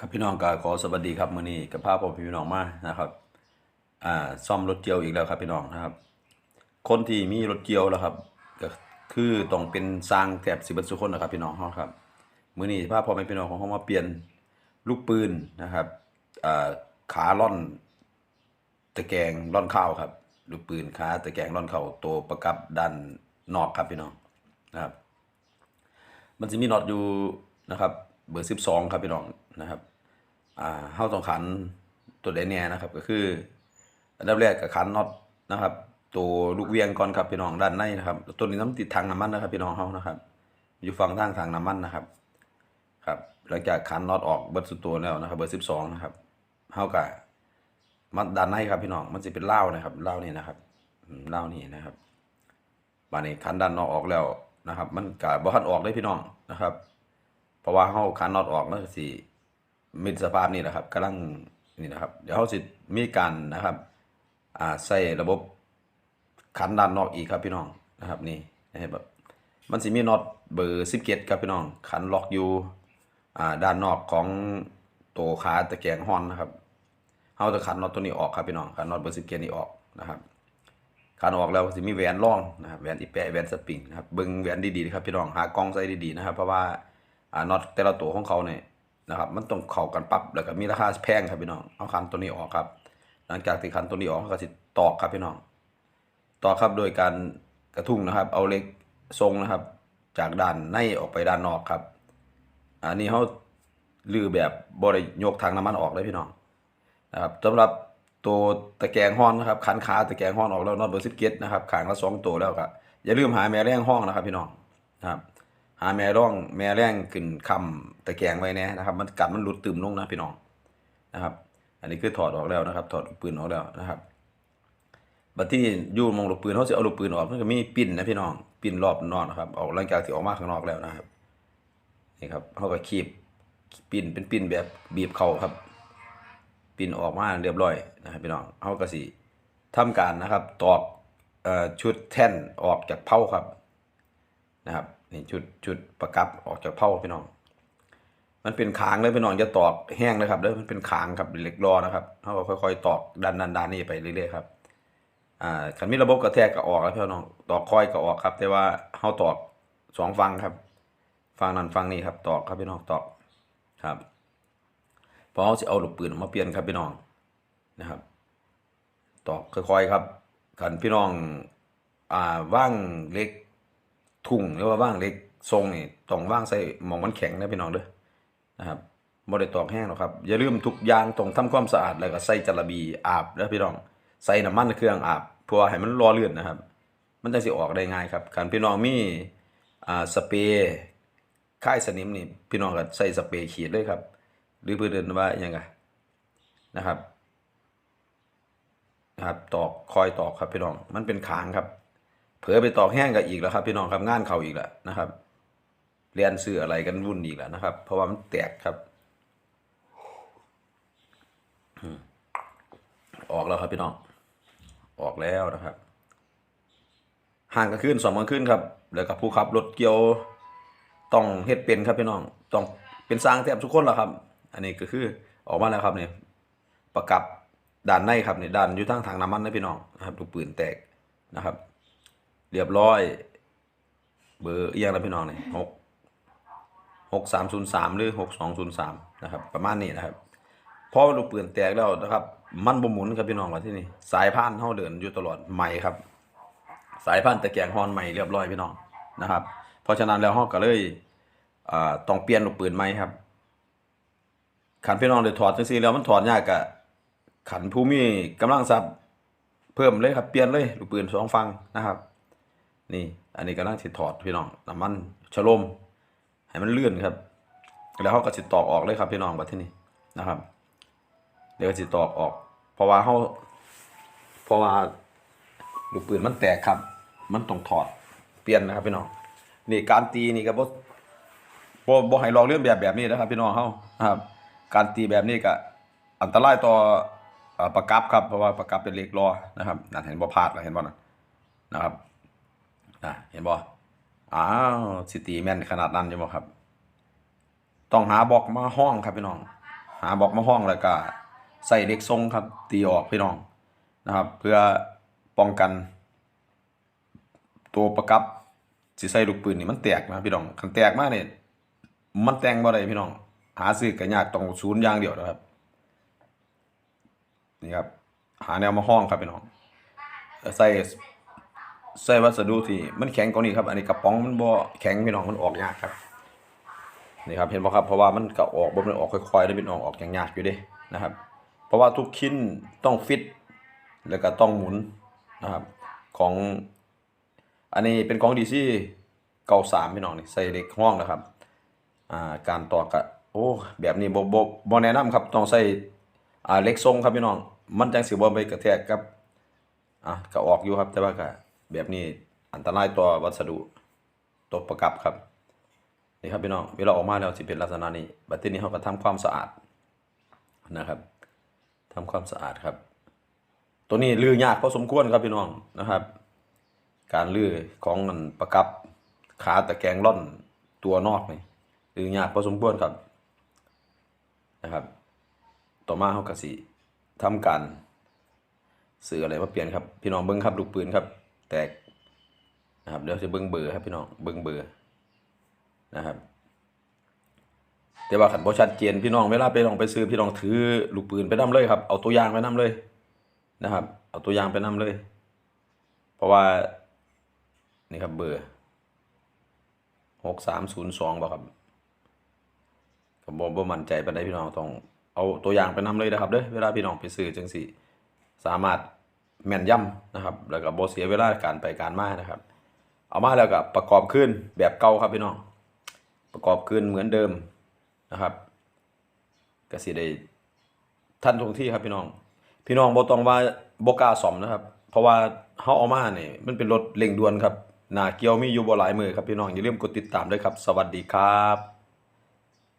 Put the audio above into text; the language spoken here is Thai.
ครับพี่น้องก็ขอสวัสดีครับมื้อนี้กับภาพผมพี่น้องมานะครับอ่าซ่อมรถเกียวอีกแล้วครับพี่น้องนะครับ คนที่มีรถเกียวแล้วครับก็คือต้องเป็นสร้างแถบสิบสุคนนะครับพี่น้องเฮาครับมื้อนี้ภาพพอแม่พี่น้องของเฮามาเปลี่ยนลูกปืนนะครับอ่าขาล่อนตะแกงร่อนข้าวครับ ลูกปืนขาตะแกงร่อนข้าวตัวประกับด้านนอกครับพี่น้องนะครับ มันจะมีน็อตอยู่นะครับ เบอร์สิบสองครับพี่น้องนะครับอ่าเฮาต้องขันตัวใดแน่นะครับก็คือ อันดับแรกก็ขันน็อตนะครับ ตัวลูกเวียงก่อนครับพี่น้องด้านในนะครับ ตัวนี้น้ำติดทางน้ำมันนะครับพี่น้องเฮานะครับ อยู่ฝั่งทางทางน้ำมันนะครับครับหลังจากขันน็อตออกเบิดสุดตัวแล้วนะครับ เบอร์สิบสองนะครับเฮาก็มัดด้านในครับพี่น้องมันจะเป็นเหล้านะครับเหล้านี่นะครับเหล้านี่นะครับบานนี้คันด้านนอกออกแล้วนะครับ มันก็บ่ทันออกได้พี่น้องนะครับ เพราะว่าเฮาคันน็อตออกมันก็สิมีสภาพนี่แหละครับกำลังนี่นะครับ เดี๋ยวเฮาสิมีการนะครับอ่าใส่ระบบคันด้านนอกอีกครับพี่น้องนะครับนี่นะครับมันสิมีน็อตเบอร์17ครับพี่น้อง ขันล็อกอยู่อ่าด้านนอกของตัวขาตะแกรงฮอนนะครับเฮาจะขันน็อตตัวนี้ออกครับพี่น้องขันน็อตเบอร์17นี่ออกนะครับการออกแล้วสิมีแหวนร่องนะครับแหวนอีแปะแหวนสปริงนะครับเบิ่งแหวนดีๆครับพี่น้องหากล้องใส่ดีๆนะครับเพราะว่า อ่าน็อตแต่ละตัวของเขาเนี่ยนะครับมันต้องเข้ากันปั๊บแล้วก็มีราคาแพงครับพี่น้องเอาคันตัวนี้ออกครับ หลังจากที่คันตัวนี้ออกก็สิตอกครับพี่น้องตอกครับโดยการกระทุ้งนะครับ เอาเล็กทรงนะครับ จากด้านในออกไปด้านนอกครับ อันนี้เขาลือแบบบริยกทางน้ำมันออกเลยพี่น้องนะครับสำหรับตัวตะแกรงห้องนะครับขันขาตะแกรงห้องออกแล้วน็อตเบอร์สิบเจ็ดนะครับขางละสองตัวแล้วก็อย่าลืมหาแม่แรงห้องนะครับพี่น้องนะครับ หาแม่ร่องแม่แรงขึ้นคำตะแกงไว้แน่นะครับ มันกัดมันหลุดตึมลงนะพี่น้องนะครับ อันนี้คือถอดออกแล้วนะครับ ถอดลูกปืนออกแล้วนะครับบัดที่ยู่มองลูกปืนเขาจะเอาลูกปืนออกมันก็มีปิ้นนะพี่น้องปิ้นรอบนอกนะครับออกหลังจากที่ออกมาข้างนอกแล้วนะครับนี่ครับเขาก็คีบปิ้นเป็นปิ้นแบบบีบเข่าครับ ปิ่นออกมาเรียบร้อยนะครับพี่น้องเขาก็สิทำการนะครับ ตอกเอ่อชุดแท่นออกจากเผาครับนะครับ นี่ชุดชุดประกับออกจากเผาพี่น้อง มันเป็นขางเลยพี่น้องจะตอกแห้งนะครับเด้อมันเป็นขางครับเหล็กรอนะครับเขาก็ค่อยๆ ตอกดันดันดันนี่ไปเรื่อยๆครับอ่าคันมีระบบกระแทกก็ออกแล้วพี่น้องตอกค่อยก็ออกครับ แต่ว่าเขาตอกสองฟังครับฟังนั้นฟังนี้ครับ ตอกครับพี่น้องตอกครับพอเขาจะเอาลูกปืนมาเปลี่ยนครับพี่น้องนะครับ ตอกค่อยๆครับขันพี่น้องอ่าว่างเล็ก ทุ่งหรือว่าว่างเล็กทรงนี่ต้องว่างใส่หมองมันแข็งนะพี่น้องเด้อนะครับบ่ได้ตอกแห้งหรอกครับอย่าลืมทุกอย่างต้องทำความสะอาดแล้วก็ใส่จระบีอาบนะพี่น้องใส่น้ำมันเครื่องอาบเพื่อให้มันรอเลือดนะครับ มันจะสิออกได้ง่ายครับขันพี่น้องมีอ่าสเปรย์ค่ายสนิมนี่พี่น้องก็ใส่สเปรย์ฉีดเลยครับ หรือเพื่อนเดินว่าอย่างไงนะครับนะครับตอกคอยตอกครับพี่น้องมันเป็นขางครับ เผลอไปตอกแห้งกับอีกแล้วครับ พี่น้องครับงานเขาอีกแล้วนะครับเรียนซื้ออะไรกันวุ่นอีกแล้วนะครับ เพราะว่ามันแตกครับออกแล้วครับพี่น้อง ออกแล้วนะครับ ห่างกันขึ้นสองกันขึ้นครับ แล้วกับผู้ขับรถเกี่ยวต้องเฮ็ดเป็นครับพี่น้อง ต้องเป็นสร้างแทบทุกคนแหละครับ อันนี้ก็คือออกมาแล้วครับเนี่ยประกับด้านในครับเนี่ยด้านอยู่ทางทางน้ำมันนะพี่น้องนะครับลูกปืนแตกนะครับ เรียบร้อย เบอร์เอียงแล้วพี่น้องเนี่ยหกหกสามศูนย์สามหรือหกสองศูนย์สามนะครับ ประมาณนี้นะครับพอลูกปืนแตกแล้วนะครับ มันบ่หมุนครับพี่น้องว่าที่นี่สายพานเท่าเดินอยู่ตลอดใหม่ครับ สายพันตะแกรงฮอนใหม่เรียบร้อยพี่น้องนะครับ เพราะฉะนั้นแล้วฮอกก็เลยต้องเปลี่ยนลูกปืนใหม่ครับขันพี่น้องได้ถอดจังซี่แล้วมันถอดยากกะขันผู้มีกำลังทรัพย์เพิ่มเลยครับเปลี่ยนเลยลูกปืนสองฟังนะครับ นี่ อันนี้กำลังสิถอดพี่น้องน้ำมันชะลมให้มันเลื่อนครับ แล้วเขาก็สิตอกออกเลยครับพี่น้องบัดที่นี่นะครับ เดี๋ยวสิตอกออก เพราะว่าเขาเพราะว่าลูกปืนมันแตกครับ มันต้องถอดเปลี่ยนนะครับพี่น้องนี่การตีนี่ก็บ่บ่บ่ให้ลองเรื่องแบบแบบนี้นะครับ พี่น้องเฮานะครับ การตีแบบนี้ก็อันตรายต่ออประกับครับเพราะว่าประกับเป็นเล็กรอนะครับนั่นเห็นบ่พลาดแล้วเห็นบ่นั่นนะครับ อะเห็นบ่อ้าวสิตีแม่นขนาดนั้นอยู่บ่ครับ ต้องหาบล็อกมาห้องครับพี่น้อง หาบอกมาห้องแล้วก็ใส่เล็กทรงครับ ตีออกพี่น้องนะครับ เพื่อป้องกัน ตัวประกับสิใส่ลูกปืนนี่มันแตกนะพี่น้องคันแตกมากเนี่ยมันแตงบ่ได้พี่น้อง หาซื้อก็ยากต้องศูนย์อย่างเดียวนะครับนี่ครับหาแนวมาห้องครับพี่น้องใส่ ใส่วัสดุที่มันแข็งกว่านี้ครับ อันนี้กระป๋องมันบ่แข็งพี่น้องมันออกยากครับนี่ครับเห็นบ่ครับเพราะว่ามันก็ออกบ่มันออกค่อยๆแล้วพี่น้องออกอย่างยากอยู่เด้นะครับ เพราะว่าทุกชิ้นต้องฟิตแล้วก็ต้องหมุนนะครับของ อันนี้เป็นของดีซี่เก่าสามพี่น้องนี่ใส่เล็กห้องนะครับอ่าการต่อกะโอ้แบบนี้บ่บ่บ่แนะนำครับต้องใส่อ่าเล็กทรงครับพี่น้องมันจังสิบ่ไปกระแทกกับอะก็ออกอยู่ครับแต่ว่าก็ แบบนี้อันตรายต่อวัสดุตัวประกับครับนี่ครับพี่น้องเวลาออกมาแล้วสิเป็นลักษณะนี้บัดทีนี้เราก็ทำความสะอาดนะครับทำความสะอาดครับ ตัวนี้ลือยากพอสมควรครับพี่น้องนะครับ การลือของมันประกับขาตะแกรงร่อนตัวนอกนี่ลือยากพอสมควรครับนะครับ ต่อมาเขาก็สิทำการซื้ออะไรมาเปลี่ยนครับ พี่น้องเบิ้งครับลูกปืนครับ แตกนะครับเดี๋ยวจะเบิ้งเบอร์ครับพี่น้องเบิ้งเบอร์นะครับ แต่ว่าขันบ่ชัดเจนพี่น้องเวลาไปลองไปซื้อพี่น้องถือลูกปืนไปนํเลยครับเอาตัวอย่างไปนํเลยนะครับ เอาตัวอย่างไปนํเลย เพราะว่านี่ครับเบอร์หกสามศูนย์สองบ่ครับก็บ่บ่มั่นใจไปานใดพี่น้องต้องเอาตัวอย่างไปนํเลยนะครับเด้อเวลาพี่น้องไปซื้อจังสี่สามารถ แม่นยำนะครับ แล้วก็บ่เสียเวลาการไปการมานะครับ เอามาแล้วก็ประกอบขึ้นแบบเก่าครับพี่น้อง ประกอบขึ้นเหมือนเดิมนะครับก็สิได้ทันทวงที่ครับพี่น้อง พี่น้องบ่ต้องว่าบ่กล้าซ่อมนะครับ เพราะว่าเฮาเอามาเนี่ยมันเป็นรถเร่งด่วนครับหน้าเกียวมีอยู่บ่หลายมือครับพี่น้องอย่าลืมกดติดตามด้วยครับ สวัสดีครับ